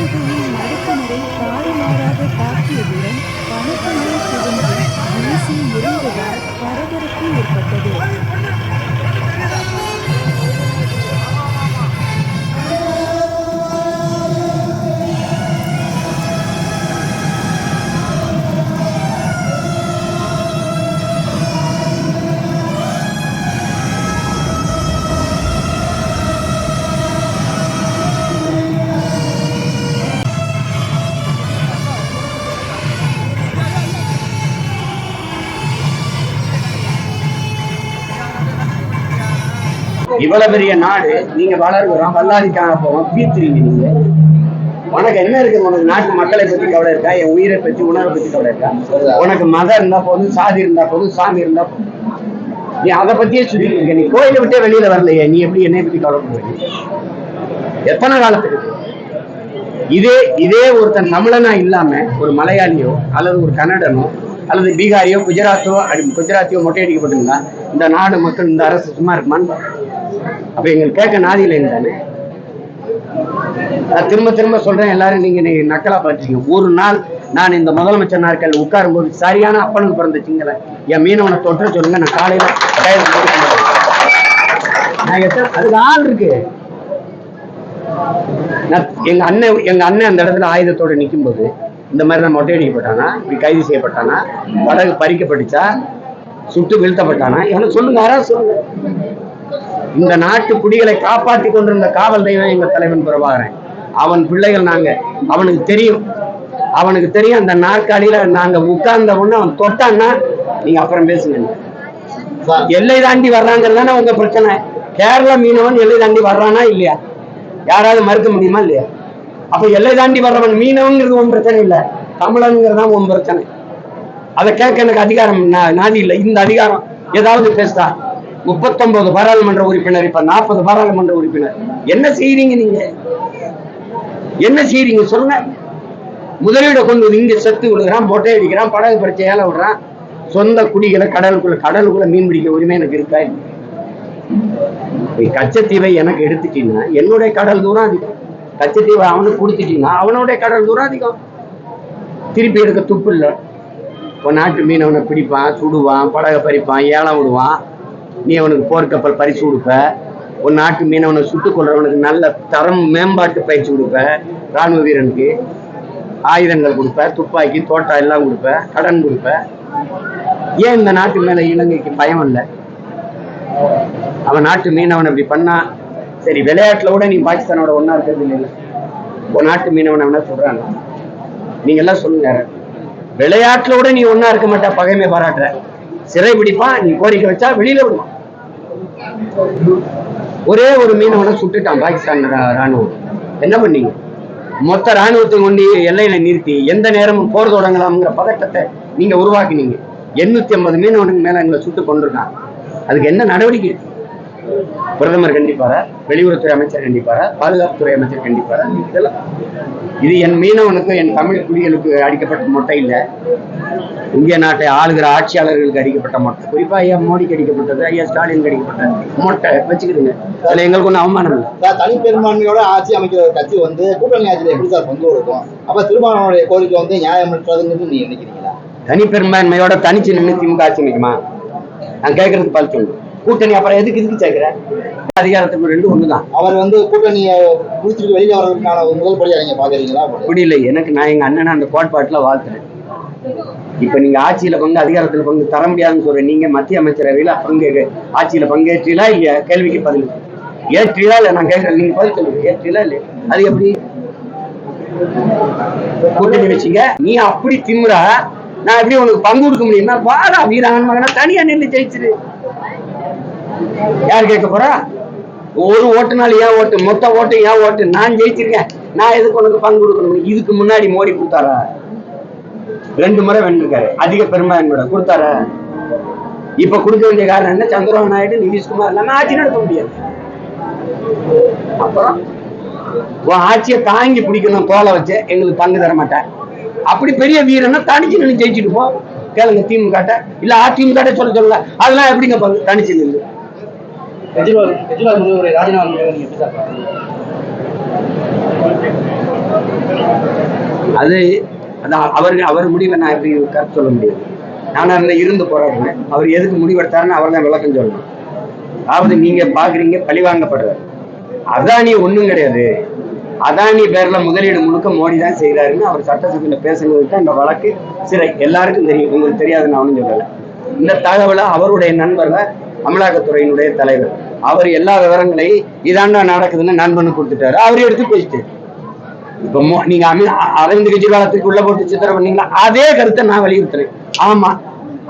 வைதேகியின் மடுப்பினரை தாறுமாறாக தாக்கியதுடன் இவ்வளவு பெரிய நாடு நீங்க வளர்கிறோம் வல்லாதிக்காக போவோம் பீத்துறீங்க நீங்க உனக்கு என்ன இருக்கு? உனக்கு நாட்டு மக்களை பத்தி கவலை இருக்கா? என் உயிரை பத்தி உணவை பத்தி கவலை இருக்கா? உனக்கு மதம் இருந்தா போதும் சாதி இருந்தா போதும் சாமி இருந்தா போதும். நீ அதை பத்தியே சுத்திட்டு இருக்க. நீ கோயிலை விட்டே வெளியில வரலையே. நீ எப்படி என்னை பத்தி கவலைப்படுவீங்க எத்தனை காலத்துக்கு? இதே இதே ஒருத்தன் தமிழனா இல்லாம ஒரு மலையாளியோ அல்லது ஒரு கன்னடனோ அல்லது பீகாரியோ குஜராத்தோ அடி- குஜராத்தியோ மொட்டை அடிக்கப்பட்டிருந்தா இந்த நாடு மக்கள் இந்த அரசு சும்மா இருக்குமான்னு அப்ப எங்களுக்கு கேட்க நாதியில தானே? நான் திரும்ப திரும்ப சொல்றேன் எல்லாரும் நீங்க நக்கலா பாத்துருக்கீங்க ஒரு நாள் நான் இந்த முதலமைச்சர் நாட்கள் உட்காரும் போது சரியான அப்பனுக்கு பிறந்த சிங்கள என் மீனவனை தொற்ற சொல்லுங்க நான் காலையில நான் அதுக்கு ஆள் இருக்கு. எங்க அண்ணன் எங்க அண்ணன் அந்த இடத்துல ஆயுதத்தோட நிக்கும்போது இந்த மாதிரி தான் மொட்டை அடிக்கப்பட்டானா இப்படி கைது செய்யப்பட்டானா படகு பறிக்கப்பட்டுச்சா சுட்டு வீழ்த்தப்பட்டானா எனக்கு சொல்லுங்க யாராவது சொல்லுங்க. இந்த நாட்டு குடிகளை காப்பாற்றி கொண்டிருந்த காவல் தெய்வம் எங்க தலைவன் பிரபாகரன். அவன் பிள்ளைகள் நாங்க. அவனுக்கு தெரியும். அவனுக்கு தெரியும் அந்த நாற்காலியில நாங்க உட்கார்ந்த உடனே அவன் தொட்டான்னா நீங்க அப்புறம் பேசுங்க. எல்லை தாண்டி வர்றாங்கிறது தானே உங்க பிரச்சனை. கேரள மீனவன் எல்லை தாண்டி வர்றானா இல்லையா? யாராவது மறுக்க முடியுமா இல்லையா? அப்ப எல்லை தாண்டி வர்றவன் மீனவங்கிறது உன் பிரச்சனை இல்ல. தமிழனுங்கிறது தான் உன் பிரச்சனை. அதை கேட்க எனக்கு அதிகாரம் நாதி இல்லை. இந்த அதிகாரம் ஏதாவது பேசுதா? முப்பத்தொன்பது பாராளுமன்ற உறுப்பினர் இப்ப நாற்பது பாராளுமன்ற உறுப்பினர். என்ன செய்யறீங்க நீங்க? என்ன செய்றீங்க சொல்லுங்க. முதலீடு கொண்டு இங்க செத்து விழுகிறான் மொட்டை அடிக்கிறான் படகு பறிச்சு ஏல விடுறான். சொந்த குடிகளை கடலுக்குள்ள கடலுக்குள்ள மீன் பிடிக்க உரிமை எனக்கு இருக்கா இல்லையா? கச்சத்தீவை எனக்கு எடுத்துட்டீங்கன்னா என்னுடைய கடல் தூரம் அதிகம். கச்சத்தீவை அவனுக்கு கொடுத்துட்டீங்கன்னா அவனுடைய கடல் தூரம் அதிகம். திருப்பி எடுக்க துப்பு இல்லை. இப்போ நாட்டு மீனவனை பிடிப்பான் சுடுவான் படகை பறிப்பான் ஏலம் விடுவான். நீ அவனுக்கு போர்க்கப்பல் பரிசு கொடுப்ப. ஒரு நாட்டு மீனவனை சுட்டுக் கொள்றவனுக்கு நல்ல தரம் மேம்பாட்டு பயிற்சி கொடுப்ப. ராணுவ வீரனுக்கு ஆயுதங்கள் கொடுப்ப துப்பாக்கி தோட்டா எல்லாம் கொடுப்ப கடன் கொடுப்ப. ஏன் இந்த நாட்டு மேல இலங்கைக்கு பயம் இல்லை? அவன் நாட்டு மீனவன் அப்படி பண்ணா சரி விளையாட்டுல கூட நீ பாகிஸ்தானோட ஒண்ணா இருக்கிறது இல்லை உன் நாட்டு மீனவன் அவனா சொல்றாங்க நீங்க எல்லாம் சொல்லுங்க. விளையாட்டுல கூட நீ ஒன்னா இருக்க மாட்டா பகைமை பாராட்டுற. சிறை பிடிப்பான் நீ கோரிக்கை வச்சா வெளியில விடுவான். ஒரே ஒரு மீனவனை சுட்டுட்டான் பாகிஸ்தான் ராணுவம். என்ன பண்ணீங்க? மொத்த ராணுவத்தை கொண்டு எல்லையில நிறுத்தி எந்த நேரமும் போர் தொடங்கலாம்ங்கிற பதட்டத்தை நீங்க உருவாக்கினீங்க. எண்ணூத்தி ஐம்பது மீனவனுக்கு மேல எங்களை சுட்டு கொண்டிருக்கான் அதுக்கு என்ன நடவடிக்கை பிரதமர் கண்டிப்பாரா வெளியுறவுத்துறை அமைச்சர் கண்டிப்பாரா பாதுகாப்புத்துறை அமைச்சர் கண்டிப்பாரா இதெல்லாம் இது என் மீனவனுக்கும் என் தமிழ் குடிகளுக்கு அடிக்கப்பட்ட மொட்டை இல்லை. இந்திய நாட்டை ஆளுகிற ஆட்சியாளர்களுக்கு அடிக்கப்பட்ட மொட்டை. குறிப்பா ஐயா மோடிக்கு அடிக்கப்பட்டது ஐயா ஸ்டாலினுக்கு அடிக்கப்பட்ட மொட்டை. வச்சுக்கிடுங்க. அதுல எங்களுக்கு ஒன்றும் அவமானம் இல்லை. தனிப்பெரும்பான்மையோட ஆட்சி அமைக்கிற ஒரு கட்சி வந்து கூட்டணி ஆட்சியில எப்படி சார் பங்கு கொடுக்கும்? அப்ப திருமாவளவனுடைய கோரிக்கை வந்து நியாயமற்றதுன்னு நீங்க நினைக்கிறீங்களா? தனிப்பெரும்பான்மையோட தனிச்சு நின்று திமுக ஆட்சி அமைக்குமா? நான் கேட்கறதுக்கு பதில் சொல்லு கூட்டணி அப்புறம் எதுக்கு இதுக்கு சேர்க்கிறேன் அதிகாரத்துக்கு ரெண்டு ஒண்ணுதான். அவர் வந்து கூட்டணியை முடிச்சுட்டு வெளியில வர்றதுக்கான முதல் படியா நீங்க பாக்குறீங்களா அப்படி இல்லை. எனக்கு நான் எங்க அண்ணனை அந்த கோட்பாட்டுல வாழ்த்துறேன். இப்ப நீங்க ஆட்சியில பங்கு அதிகாரத்துல பங்கு தர முடியாதுன்னு சொல்றேன். நீங்க மத்திய அமைச்சரவையில பங்கு ஆட்சியில பங்கேற்றீங்களா இல்லையா? கேள்விக்கு பதில். ஏற்றீங்களா இல்ல நான் கேட்கறேன். நீங்க பதில் சொல்லுங்க. ஏற்றீங்களா இல்லையா? அது எப்படி? கூட்டணி வச்சீங்க. நீ அப்படி திமுறா நான் எப்படி உனக்கு பங்கு கொடுக்க முடியுமா? வாடா வீராங்கன் மகனா தனியா நின்று ஜெயிச்சிரு. யார் கேட்க போறா? ஒரு ஓட்டுனால ஏன் ஓட்டு? மொத்த ஓட்டு ஏன் ஓட்டு? நான் ஜெயிச்சிருக்கேன். நான் எதுக்கு உனக்கு பங்கு கொடுக்கணும்? இதுக்கு முன்னாடி மோடி கொடுத்தாரா? ரெண்டு முறை வென்றிருக்காரு. அதிக பெரும்பான்மையோட கொடுத்தாரா? இப்ப கொடுக்க வேண்டிய காரணம் என்ன? சந்திரபாபு நாயுடு நிதிஷ்குமார் இல்லாம ஆட்சி நடத்த முடியாது. அப்புறம்? உன் ஆட்சியை தாங்கி பிடிக்கணும் தோலை வச்சு. எங்களுக்கு பங்கு தர மாட்டேன். அப்படி பெரிய வீரனா தனிச்சு நின்று ஜெயிச்சுட்டு போ. கேளுங்க திமுக இல்ல அதிமுக சொல்ல சொல்லுங்க. அதெல்லாம் எப்படிங்க தனிச்சு நின்று கெஜ்ரிவால் கெஜ்ரிவால் முதல்வரை ராஜினாமா நீங்க எப்படி சார் அது அதான் அவருக்கு அவர் முடிவை நான் எப்படி கருத்து சொல்ல முடியாது நான் அதில் இருந்து போராடுறேன் அவர் எதுக்கு முடிவெடுத்தாருன்னு அவர் தான் விளக்கம் சொல்லணும். அதாவது நீங்க பாக்குறீங்க பழிவாங்கப்படுறாரு. அதானி ஒன்றும் கிடையாது. அதானி பேர்ல முதலீடு முழுக்க மோடி தான் செய்கிறாருன்னு அவர் சட்டசபையில பேசுனதுக்கு அந்த வழக்கு சிறை. எல்லாருக்கும் தெரியும். உங்களுக்கு தெரியாதுன்னு அவனும் சொல்லலை. இந்த தகவலை அவருடைய நண்பர்கள் அமலாக்கத்துறையினுடைய தலைவர். அவர் எல்லா விவரங்களையும் இதாண்டா நடக்குதுன்னு நண்பனுக்கு கொடுத்துட்டாரு. அவர் எடுத்து பேசிட்டாரு. இப்ப நீங்க அரவிந்த் கெஜ்ரிவாலத்துக்கு உள்ள போட்டு சித்திரம் பண்ணீங்களா? அதே கருத்தை நான் வலியுறுத்துறேன். ஆமா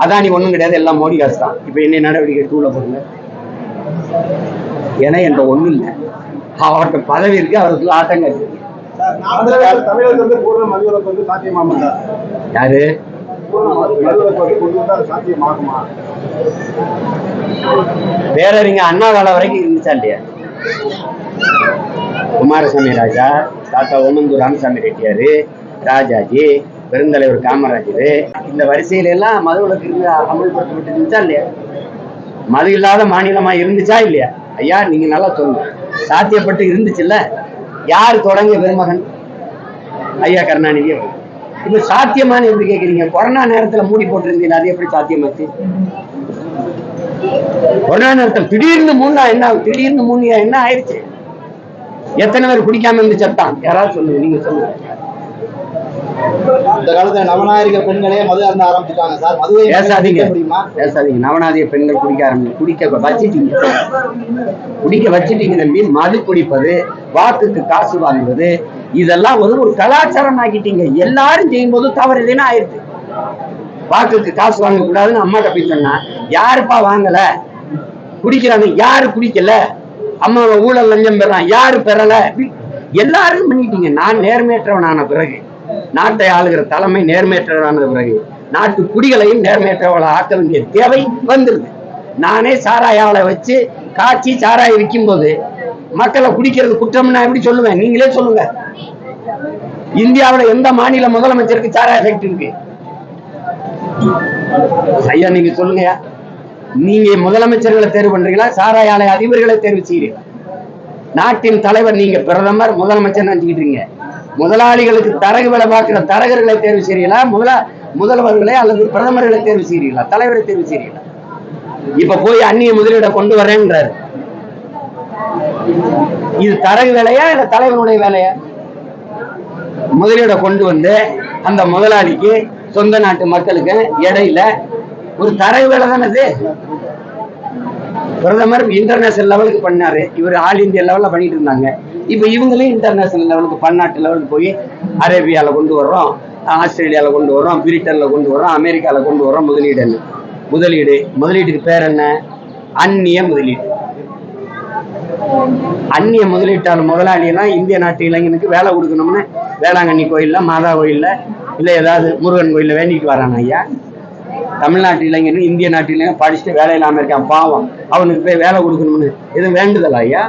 அதானி ஒண்ணும் கிடையாது. எல்லாம் மோடி காசு தான். இப்ப என்ன நடவடிக்கை எடுத்து உள்ள போடுங்க ஏன்னா என்கிட்ட ஒண்ணும் இல்லை. அவர்கிட்ட பதவி இருக்கு அவருக்கு ஆட்டம் காட்டு தமிழகத்துல வந்து பூர்ண மதுவிலக்கு வந்து சாத்தியமாமா சார் யாரு? வேற பேரறிஞர் அண்ணா காலம் வரைக்கும் இருந்துச்சா இல்லையா குமாரசாமி ராஜா தாத்தா ஓமந்தூர் ராமசாமி ரெட்டியாரு ராஜாஜி பெருந்தலைவர் காமராஜர் இந்த வரிசையில எல்லாம் மதுவிலக்கு இருந்து அமல்படுத்தப்பட்டு இருந்துச்சா இல்லையா? மது இல்லாத மாநிலமா இருந்துச்சா இல்லையா? ஐயா நீங்க நல்லா சொல்லுங்க. சாத்தியப்பட்டு இருந்துச்சுல்ல? யார் தொடங்கிய பெருமகன்? ஐயா கருணாநிதி இப்ப சாத்தியமான எப்படி கேக்குறீங்க? கொரோனா நேரத்துல மூடி போட்டிருந்தீங்க அது எப்படி சாத்தியமாச்சு? கொரோனா நேரத்தில் திடீர்னு மூணா என்ன? திடீர்னு மூணியா என்ன ஆயிடுச்சு? எத்தனை பேர் குடிக்காம இருந்து செத்தான்? யாராவது சொல்லுங்க நீங்க சொல்லுங்க. இந்த காலத்துல நவநாகரிக பெண்களே மது அருந்த ஆரம்பிச்சுட்டாங்க சார். மதுவை பேசாதீங்க பேசாதீங்க. நவநாதிய பெண்கள் குடிக்க ஆரம்பி குடிக்க வச்சிட்டீங்க. குடிக்க வச்சிட்டீங்க தம்பி. மது குடிப்பது வாக்குக்கு காசு வாங்குவது இதெல்லாம் வந்து ஒரு கலாச்சாரம் ஆக்கிட்டீங்க எல்லாரும் செய்யும்போது தவறு இல்லைன்னா ஆயிடுது. வாக்குக்கு காசு வாங்க கூடாதுன்னு அம்மா தப்பி சொன்னா யாருப்பா வாங்கல? குடிக்கிறாங்க. யாரு குடிக்கல? அம்மா ஊழல் லஞ்சம் பெறான். யாரு பெறல? எல்லாரும் பண்ணிட்டீங்க நான் நேர்மையற்றவனான பிறகு நாட்டை ஆளுகிற தலைமை நேர்மையற்றவனான பிறகு நாட்டு குடிகளையும் நேர்மையற்றவளை ஆக்க வேண்டிய தேவை வந்துருது. நானே சாராயாவளை வச்சு காய்ச்சி சாராயம் விற்கும் போது மக்களை குடிக்கிறது குற்றம் நான் எப்படி சொல்லுவேன்? நீங்களே சொல்லுங்க. இந்தியாவுல எந்த மாநில முதலமைச்சருக்கு சாராய ஃபேக்டரி இருக்கு? ஐயா நீங்க சொல்லுங்க நீங்க முதலமைச்சர்களை தேர்வு பண்றீங்களா? சாராய ஆலை அதிபர்களை தேர்வு செய்யறீங்க நாட்டின் தலைவர் நீங்க பிரதமர் முதலமைச்சர் நினைச்சுக்கிட்டு இருக்கீங்க. முதலாளிகளுக்கு தரகு வேலை பார்க்கிற தரகர்களை தேர்வு செய்யறீங்களா? முதலா முதல்வர்களை அல்லது பிரதமர்களை தேர்வு செய்யறீங்களா? தலைவரை தேர்வு செய்யறீங்களா? இப்ப போய் அந்நிய முதலீட கொண்டு வரேன்றாரு. இது தரகு வேலையா இல்ல தலைவனுடைய வேலையா? முதலீட கொண்டு வந்து அந்த முதலாளிக்கு சொந்த நாட்டு மக்களுக்கு இடையில ஒரு தரகு வேலை தானே இது? பிரதமர் இன்டர்நேஷனல் லெவலுக்கு பண்ணாரு. இவர் ஆல் இந்தியா லெவல்ல பண்ணிட்டு இருந்தாங்க. இப்ப இவங்களையும் இன்டர்நேஷனல் லெவலுக்கு பன்னாட்டு லெவலுக்கு போய் அரேபியால கொண்டு வர்றோம் ஆஸ்திரேலியால கொண்டு வர்றோம் பிரிட்டன்ல கொண்டு வர்றோம் அமெரிக்கால கொண்டு வர்றோம் முதலீடு முதலீடு. முதலீட்டுக்கு பேர் என்ன? அந்நிய முதலீடு. அந்நிய முதலீட்டாளர் முதலாளியெல்லாம் இந்திய நாட்டு இளைஞனுக்கு வேலை கொடுக்கணும்னு வேளாங்கண்ணி கோயில்ல மாதா கோயில்ல இல்ல ஏதாவது முருகன் கோயில்ல வேண்டிட்டு வரான் ஐயா. தமிழ்நாட்டு இளைஞன் இந்திய நாட்டு இளைஞன் படிச்சுட்டு வேலை இல்லாம இருக்கான் பாவம். அவனுக்கு போய் வேலை கொடுக்கணும்னு எதுவும் வேண்டுதலா ஐயா?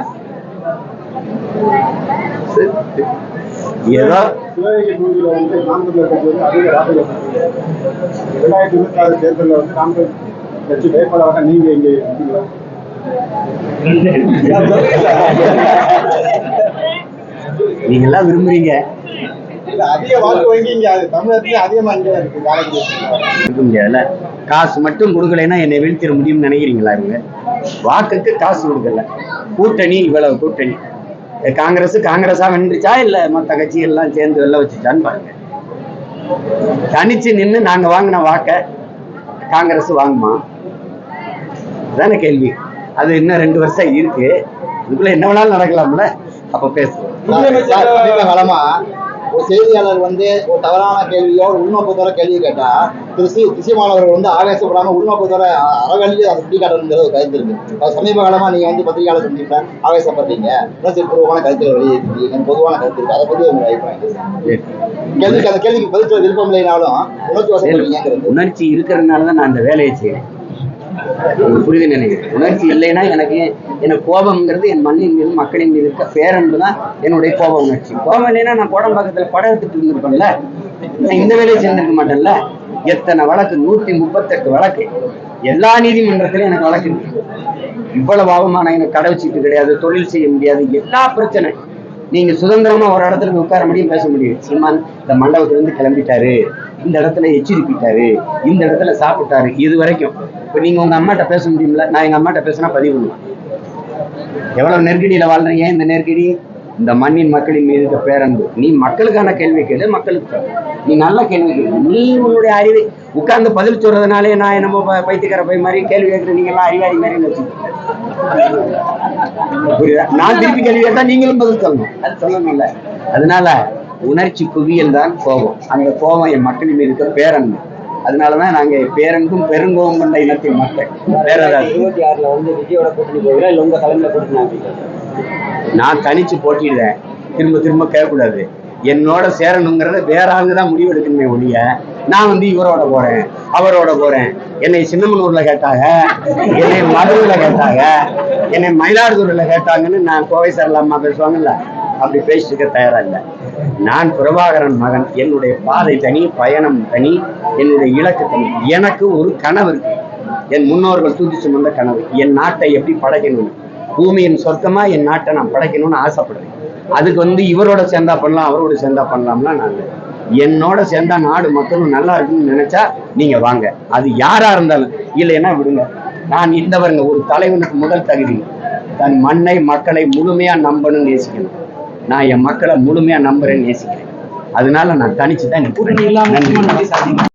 ஏதோ இரண்டாயிரத்தி இருபத்தி ஆறு தேர்தலில் வந்து வேட்பாளராக நீங்க இங்கே நீங்க எல்லாம் விரும்புறீங்க காசு மட்டும் கொடுக்கலைன்னா என்னை வீழ்த்திட முடியும்னு நினைக்கிறீங்களா இவங்க? வாக்குக்கு காசு கொடுக்கல. கூட்டணி இவ்வளவு கூட்டணி. காங்கிரஸ் காங்கிரஸா வென்றுச்சா இல்ல மத்த கட்சிகள் எல்லாம் சேர்ந்து வெளில வச்சுச்சான்னு பாருங்க. தனிச்சு நின்னு நாங்க வாங்கின வாக்க காங்கிரஸ் வாங்குமா? அதான கேள்வி. அது இன்னும் ரெண்டு வருஷம் இருக்கு. இதுக்குள்ள என்ன வேணாலும் நடக்கலாம்ல? அப்ப பேசுவோம். காலமா ஒரு செய்தியாளர் வந்து ஒரு தவறான கேள்வியோ ஒரு உள்நோக்கத்தோட கேள்வி கேட்டா திரு சி திசிமானவர்கள் வந்து ஆவேசப்படாம உள்நோக்கத்தோட அறவழியில் அதை சுட்டி காட்டணுங்கிற ஒரு கருத்து இருக்கு. அது சமீப காலமா நீங்க வந்து பத்திரிகையாளர் சந்திப்ப ஆவேசப்படுறீங்க. உணர்ச்சிபூர்வமான கருத்துக்களை வெளியிட்டிருக்கீங்க? பொதுவான கருத்து இருக்கு. அதை பத்தி உங்க அபிப்பிராயம். கேள்விக்கு அந்த கேள்விக்கு பதில் விருப்பம் இல்லைனாலும் உணர்ச்சி வசப்படுறீங்கிறது உணர்ச்சி இருக்கிறதுனால தான் நான் அந்த வேலையை செய்யறேன் உங்களுக்கு புரியுது நினைக்கிறேன். உணர்ச்சி இல்லைன்னா எனக்கு எனக்கு கோபம்ங்கிறது என் மண்ணின் மீது மக்களின் மீது இருக்க பேரன்பு தான் என்னுடைய கோப உணர்ச்சி. கோபம் இல்லைன்னா நான் கோடம் பக்கத்துல படம் எடுத்துட்டு இருந்திருப்பேன்ல? நான் இந்த வேலையை செஞ்சிருக்க மாட்டேன்ல? எத்தனை வழக்கு? நூத்தி முப்பத்தெட்டு வழக்கு. எல்லா நீதிமன்றத்திலும் எனக்கு வழக்கு இவ்வளவு அவமானம் எனக்கு கடை வச்சுட்டு கிடையாது தொழில் செய்ய முடியாது எல்லா பிரச்சனை. நீங்க சுதந்திரமா ஒரு இடத்துல உட்கார முடியும் பேச முடியும். சீமான் இந்த மண்டபத்துல இருந்து கிளம்பிட்டாரு. இந்த இடத்துல எச்சரிப்பிட்டாரு இந்த இடத்துல சாப்பிட்டாரு இது வரைக்கும். இப்போ நீங்க உங்க அம்மாட்ட பேச முடியும்ல? நான் எங்கள் அம்மாட்ட பேசினா பதிவு பண்ணுவேன். எவ்வளவு நெருக்கடியில வாழ்றீங்க? இந்த நெருக்கடி? இந்த மண்ணின் மக்களின் மீது இருக்க பேரன்பு. நீ மக்களுக்கான கேள்வி கேளு மக்களுக்கு நீ நல்ல கேள்வி கேளு. நீ உன்னுடைய அறிவை உட்கார்ந்து பதில் சொல்றதுனாலே நான் என்னமோ பைத்தியக்கார போய் மாதிரி கேள்வி கேட்குற நீங்கள்லாம் அறிவாளி மாதிரி வச்சுக்கோங்க புரியுதா? நான் திருப்பி கேள்வி கேட்டால் நீங்களும் பதில் சொல்லணும். அது சொல்லணும்ல அதனால உணர்ச்சி குவியல் தான் கோபம். அந்த கோபம் என் மக்களின் மீது இருக்க பேரன்பு. அதனாலதான் நாங்க பேரன்பும் பெருங்கோபம் கொண்ட இனத்தின் மக்கள். வேற ஏதாவது இருபத்தி ஆறுல வந்து விஜயோட கூட்டணி போகிறா இல்ல உங்க தலைமையில கூட்டணி நான் தனிச்சு போட்டிடுறேன் திரும்ப திரும்ப கேட்கக்கூடாது. என்னோட சேரணுங்கிறத வேற ஆளுங்க தான் முடிவெடுக்கணுமே ஒழிய நான் வந்து இவரோட போறேன் அவரோட போறேன். என்னை சின்னமனூர்ல கேட்டாங்க என்னை மதுரையில கேட்டாங்க என்னை மயிலாடுதுறையில கேட்டாங்கன்னு நான் கோவை சரலாமா பேசுவாங்கல்ல? அப்படி பேசிக்க தயாரா இல்லை நான் பிரபாகரன் மகன் என்னுடைய பாதை தனி பயணம் தனி என்னுடைய இலக்கு தனி. எனக்கு ஒரு கனவு இருக்கு. என் முன்னோர்கள் தூக்கி சுமந்த கனவு. என் நாட்டை எப்படி படைக்கணும் பூமியின் சொர்க்கமா என் நாட்டை நான் படைக்கணும்னு ஆசைப்படுறேன். அதுக்கு வந்து இவரோட சேர்ந்தா பண்ணலாம் அவரோட சேர்ந்தா பண்ணலாம்லாம் நான் என்னோட சேர்ந்தா நாடு மக்களும் நல்லா இருக்குன்னு நினைச்சா நீங்க வாங்க. அது யாரா இருந்தாலும். இல்லைன்னா விடுங்க. நான் இந்தவருங்க ஒரு தலைவனுக்கு முதல் தகுதி. தன் மண்ணை மக்களை முழுமையா நம்பணும்னு நேசிக்கணும். நான் என் மக்களை முழுமையா நம்புறேன்னு நேசிக்கிறேன் அதனால நான் தனிச்சு தான். நன்றி